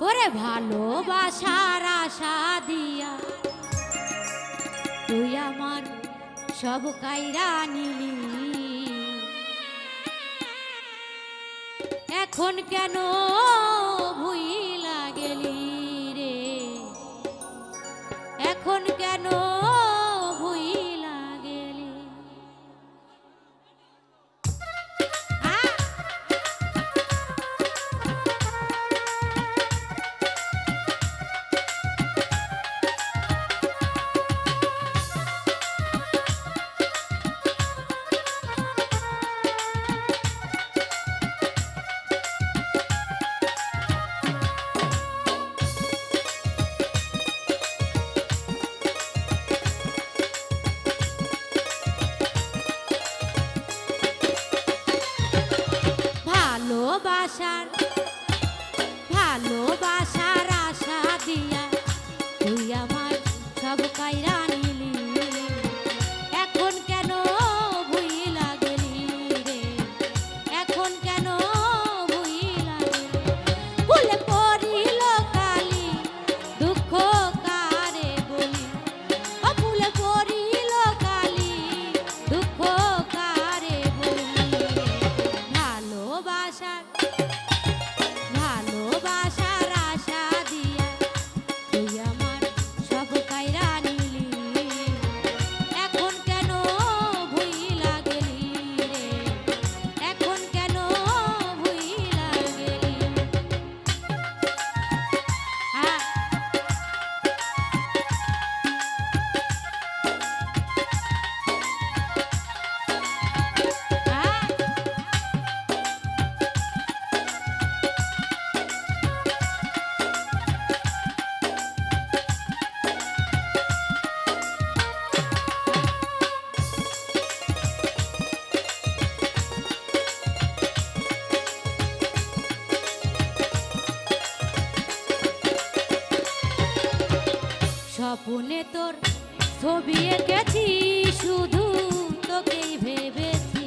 ওরে ভালোবাসার আশা দিয়া। তুই আমার সব কাইরা নিলি। এখন কেন স্বপ্নে তোর ছবি এঁকেছি শুধু তোকেই ভেবেছি।